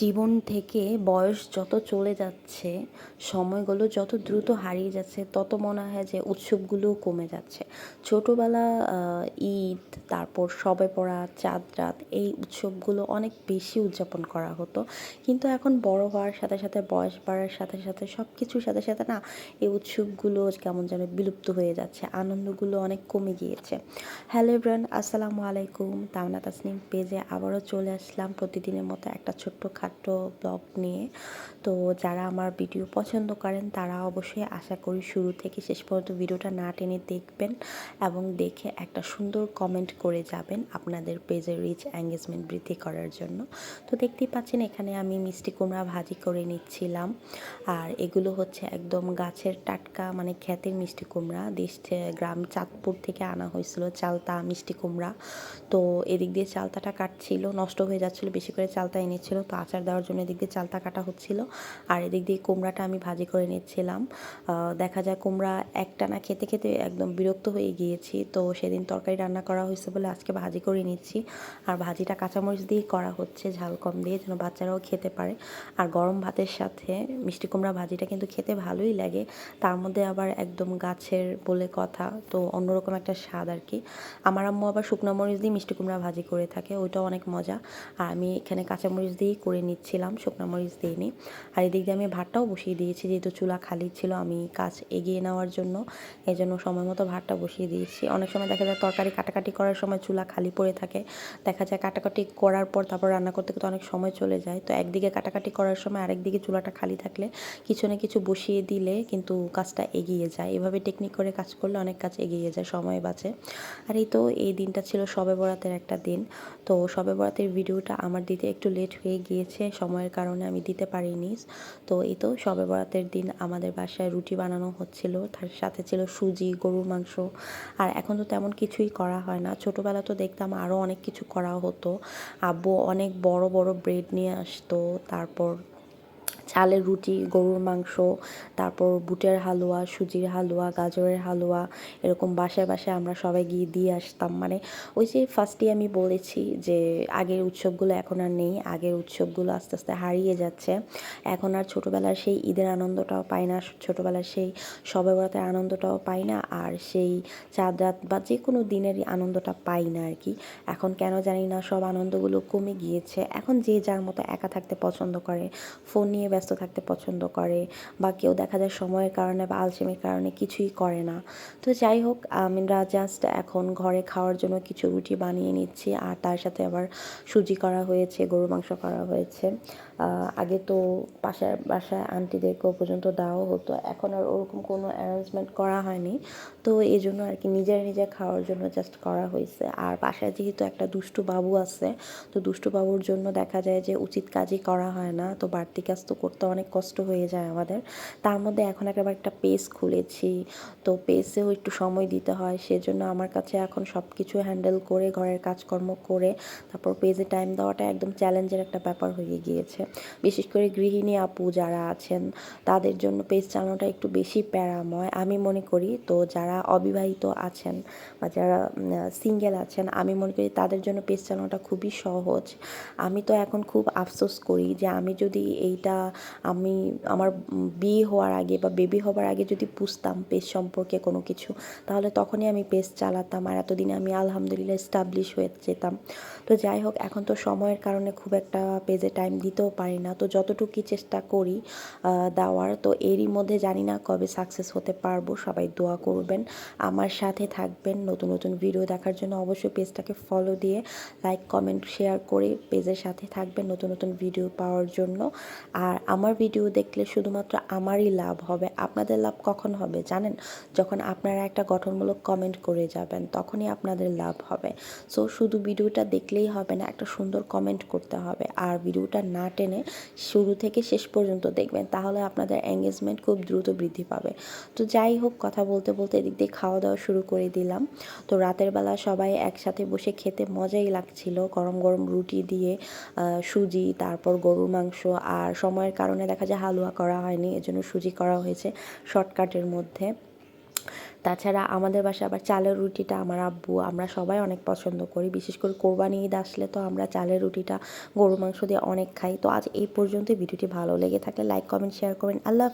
জীবন থেকে বয়স যত চলে যাচ্ছে, সময়গুলো যত দ্রুত হারিয়ে যাচ্ছে, তত মনে হয় যে উৎসবগুলোও কমে যাচ্ছে। ছোটোবেলা ঈদ, তারপর সবে পড়া চাঁদ রাত, এই উৎসবগুলো অনেক বেশি উদযাপন করা হতো। কিন্তু এখন বড় হওয়ার সাথে সাথে, বয়স বাড়ার সাথে সাথে সব কিছুর সাথে সাথে না, এই উৎসবগুলো কেমন যেন বিলুপ্ত হয়ে যাচ্ছে, আনন্দগুলো অনেক কমে গিয়েছে। হ্যালো ব্রান আসসালামু আলাইকুম। তামনা তাসনিম পেজে আবারও চলে আসলাম প্রতিদিনের মতো একটা ছোট্ট খাট্ট ব্লগ নিয়ে। তো যারা আমার ভিডিও পছন্দ করেন, তারা অবশ্যই আশা করি শুরু থেকে শেষ পর্যন্ত ভিডিওটা না টেনে দেখবেন এবং দেখে একটা সুন্দর কমেন্ট করে যাবেন আপনাদের পেজের রিচ এঙ্গেজমেন্ট বৃদ্ধি করার জন্য। তো দেখতেই পাচ্ছেন, এখানে আমি মিষ্টি কুমড়া ভাজি করে নিচ্ছিলাম। আর এগুলো হচ্ছে একদম গাছের টাটকা মানে খ্যাতের মিষ্টি কুমড়া। দেশ গ্রাম চাঁদপুর থেকে আনা হয়েছিল চালতা মিষ্টি কুমড়া। তো এদিক দিয়ে চালতাটা কাটছিল, নষ্ট হয়ে যাচ্ছিল, বেশি করে চালতা এনেছিল। তো আচার দেওয়ার জন্য এদিক দিয়ে চালতা কাটা হচ্ছিল। আর এদিক দিয়ে কুমড়াটা আমি ভাজি করে নিচ্ছিলাম। দেখা যায় কুমড়া একটা না খেতে খেতে একদম বিরক্ত হয়ে গিয়েছি। তো সেদিন তরকারি রান্না করা হয়েছে বলে আজকে ভাজি করে নিচ্ছি। আর ভাজিটা কাঁচামরিচ দিয়েই করা হচ্ছে, ঝাল কম দিয়ে যেন বাচ্চারাও খেতে পারে। আর গরম ভাতের সাথে মিষ্টি কুমড়া ভাজিটা কিন্তু খেতে ভালোই লাগে। তার মধ্যে আবার একদম গাছের বলে কথা, তো অন্যরকম একটা স্বাদ আর কি। আমার আম্মু আবার শুকনো মরিচ দিয়ে মিষ্টি কুমড়া ভাজি করে থাকে, ওইটাও অনেক মজা। আর আমি এখানে কাঁচামরিচ দিয়েই করে নিচ্ছিলাম, শুকনো মরিচ দিইনি। আর এদিক দিয়ে আমি ভাতটাও বসিয়ে দিয়েছি, যেহেতু চুলা খালি ছিল, আমি কাজ এগিয়ে নেওয়ার জন্য এই জন্য সময় মতো ভাতটা বসিয়ে দিয়েছি। অনেক সময় দেখা যায় তরকারি কাটাকাটি করার সময় চুলা খালি পড়ে থাকে, দেখা যায় কাটাকাটি করার পর তারপর রান্না করতে করতে অনেক সময় চলে যায়। তো একদিকে কাটাকাটি করার সময় আরেকদিকে চুলাটা খালি থাকলে কিছু না কিছু বসিয়ে দিলে কিন্তু কাজটা এগিয়ে যায়। এভাবে টেকনিক করে কাজ করলে অনেক কাজ এগিয়ে যায়, সময় বাঁচে। আর এই তো এই দিনটা ছিল সবে বরাতের একটা দিন। তো সবে বরাতের ভিডিওটা আমার দিতে একটু লেট হয়ে গিয়েছে। সময়ের কারণে আমি দিতে পারিনি। তো এই তো সবে বরাতের দিন আমাদের বাসায় রুটি বানানো হচ্ছিল, তার সাথে ছিল সুজি, গরুর মাংস। আর এখন তো তেমন কিছুই করা হয় না। ছোটোবেলা তো দেখতাম আরও অনেক কিছু করা হতো। আব্বু অনেক বড় বড় ব্রেড নিয়ে আসতো, তারপর চালের রুটি, গরুর মাংস, তারপর বুটের হালুয়া, সুজির হালুয়া, গাজরের হালুয়া, এরকম বাসায় বাসায় আমরা সবাই গিয়ে দিয়ে আসতাম। মানে ওই যে ফার্স্টে আমি বলেছি যে আগের উৎসবগুলো এখন আর নেই, আগের উৎসবগুলো আস্তে আস্তে হারিয়ে যাচ্ছে। এখন আর ছোটোবেলার সেই ঈদের আনন্দটাও পাই না, ছোটোবেলার সেই সবে বরাতের আনন্দটাও পাই না, আর সেই চাঁদ রাত বা যে কোনো দিনেরই আনন্দটা পাই না আর কি। এখন কেন জানি না সব আনন্দগুলো কমে গিয়েছে। এখন যে যার মতো একা থাকতে পছন্দ করে ফোন নিয়ে ব্যস্ত থাকতে পছন্দ করে বা কেউ দেখা যায় সময়ের কারণে বা আলসেমির কারণে কিছুই করে না। তো যাই হোক আমরা জাস্ট এখন ঘরে খাওয়ার জন্য কিছু রুটি বানিয়ে নিচ্ছি আর তার সাথে আবার সুজি করা হয়েছে গরু মাংস করা হয়েছে। আগে তো বাসায় বাসায় আন্টিদেরকেও পর্যন্ত দেওয়া হতো, এখন আর ওরকম কোনো অ্যারেঞ্জমেন্ট করা হয়নি। তো এই জন্য আর কি নিজের নিজে খাওয়ার জন্য জাস্ট করা হয়েছে। আর বাসায় যেহেতু একটা দুষ্টু বাবু আছে, তো দুষ্টু বাবুর জন্য দেখা যায় যে উচিত কাজই করা হয় না। তো বাড়তি কাজ তো করতে অনেক কষ্ট হয়ে যায় আমাদের। তার মধ্যে এখন একেবারে একটা পেজ খুলেছি। তো পেজেও একটু সময় দিতে হয়। সেজন্য আমার কাছে এখন সব কিছু হ্যান্ডেল করে, ঘরের কাজকর্ম করে, তারপর পেজে টাইম দেওয়াটা একদম চ্যালেঞ্জের একটা ব্যাপার হয়ে গিয়েছে। বিশেষ করে গৃহিণী আপু যারা আছেন, তাদের জন্য পেজ চালানোটা একটু বেশি প্যারাময়। আমি মনে করি, তো যারা অবিবাহিত আছেন বা যারা সিঙ্গেল আছেন, আমি মনে করি তাদের জন্য পেজ চালানোটা খুবই সহজ। আমি তো এখন খুব আফসোস করি যে আমি যদি এইটা আমি আমার বিয়ে হওয়ার আগে বা বেবি হওয়ার আগে যদি বুঝতাম পেজ সম্পর্কে কোনো কিছু, তাহলে তখনই আমি পেজ চালাতাম আর এতদিনে আমি আলহামদুলিল্লাহ এস্টাবলিশ হয়ে যেতাম। তো যাই হোক, এখন তো সময়ের কারণে খুব একটা পেজে টাইম দিতেও পারি না। তো যতটুকুই চেষ্টা করি দেওয়ার, তো এরই মধ্যে জানি না কবে সাকসেস হতে পারব। সবাই দোয়া করবেন। আমার সাথে থাকবেন। নতুন নতুন ভিডিও দেখার জন্য অবশ্যই পেজটাকে ফলো দিয়ে লাইক কমেন্ট শেয়ার করে পেজের সাথে থাকবেন নতুন নতুন ভিডিও পাওয়ার জন্য। আর আমার ভিডিও দেখলে শুধুমাত্র আমারই লাভ হবে। আপনাদের লাভ কখন হবে জানেন? যখন আপনারা একটা গঠনমূলক কমেন্ট করে যাবেন, তখনই আপনাদের লাভ হবে। সো শুধু ভিডিওটা দেখলেই হবে না, একটা সুন্দর কমেন্ট করতে হবে। আর ভিডিওটা না টেনে শুরু থেকে শেষ পর্যন্ত দেখবেন, তাহলে আপনাদের এঙ্গেজমেন্ট খুব দ্রুত বৃদ্ধি পাবে। তো যাই হোক, কথা বলতে বলতে এদিক দিয়ে খাওয়া দাওয়া শুরু করে দিলাম। তো রাতের বেলা সবাই একসাথে বসে খেতে মজাই লাগছিল। গরম গরম রুটি দিয়ে সুজি, তারপর গরুর মাংস আর সময়ের কারণে দেখা যায় হালুয়া করা হয়নি, এজন্য সুজি করা হয়েছে শর্টকাটের মধ্যে তাছাড়া আমাদের বাসায় আবার চালের রুটিটা আমার আব্বু, আমরা সবাই অনেক পছন্দ করি, বিশেষ করে কোরবানি ঈদ আসলে তো আমরা চালের রুটিটা গরু মাংস দিয়ে অনেক খাই তো আজ এই পর্যন্ত ভিডিওটি ভালো লেগে থাকলে লাইক, কমেন্ট শেয়ার করবেন আল্লাহ।